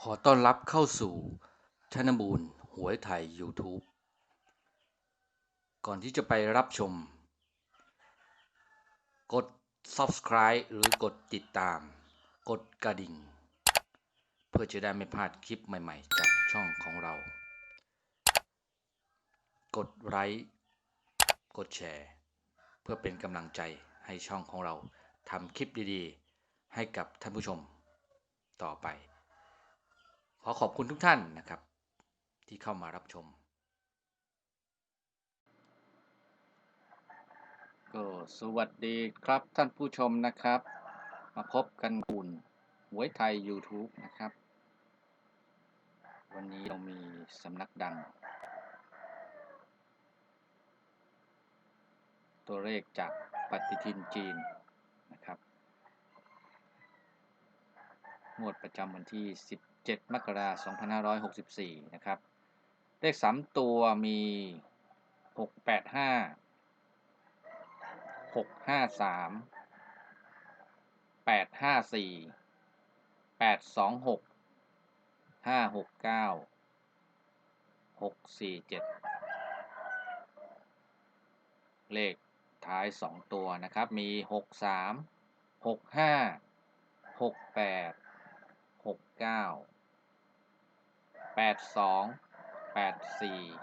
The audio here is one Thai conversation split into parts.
ขอต้อนรับเข้าสู่ธนบูรณ์หวยไทย YouTube ก่อนที่จะไปรับชม กด Subscribe หรือกดติดตาม กดกระดิ่ง เพื่อจะได้ไม่พลาดคลิปใหม่ๆ จากช่องของเรา กดไลค์กดแชร์ เพื่อเป็นกำลังใจให้ช่องของเราทำคลิปดีๆ ให้กับท่านผู้ชมต่อไป ขอขอบคุณทุกท่านนะครับ ที่เข้ามารับชม ก็สวัสดีครับท่านผู้ชมนะครับ มาพบกันกุ่นหวยไทย YouTube นะครับ วันนี้เรามีสำนักดัง ตัวเลขจากปฏิทินจีนนะครับงวดประจำวันที่ 7 มกราคม2564 นะครับ เลข 3 ตัวมี 685 653 854 826 569 647 เลขท้าย 2 ตัวนะครับ มี 63 65 68 69 82 84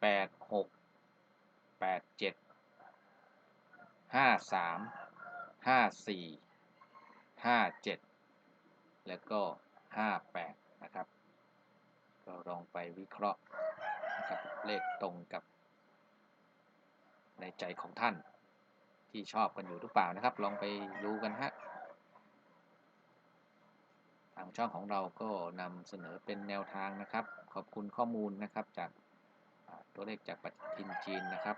86 87 53 54 57แล้วก็58นะครับ ก็ลองไปวิเคราะห์นะครับเลขตรงกับ ในใจของท่านที่ชอบกันอยู่หรือเปล่านะครับ ลองไปดูกันฮะ ทางช่องของเราก็นำเสนอเป็นแนวทางนะครับ ขอบคุณข้อมูลนะครับจากตัวเลขจากปฏิทินจีนนะครับ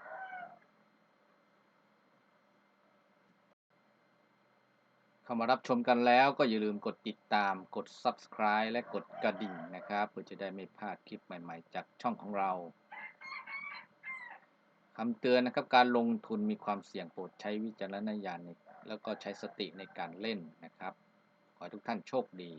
เข้ามารับชมกันแล้วก็อย่าลืมกดติดตามกด subscribe และกดกระดิ่งนะครับเพื่อจะได้ไม่พลาดคลิปใหม่ๆ จากช่องของเราคำเตือนนะครับการลงทุนมีความเสี่ยงโปรดใช้วิจารณญาณแล้วก็ใช้สติในการเล่นนะครับ ขอให้ทุกท่านโชคดี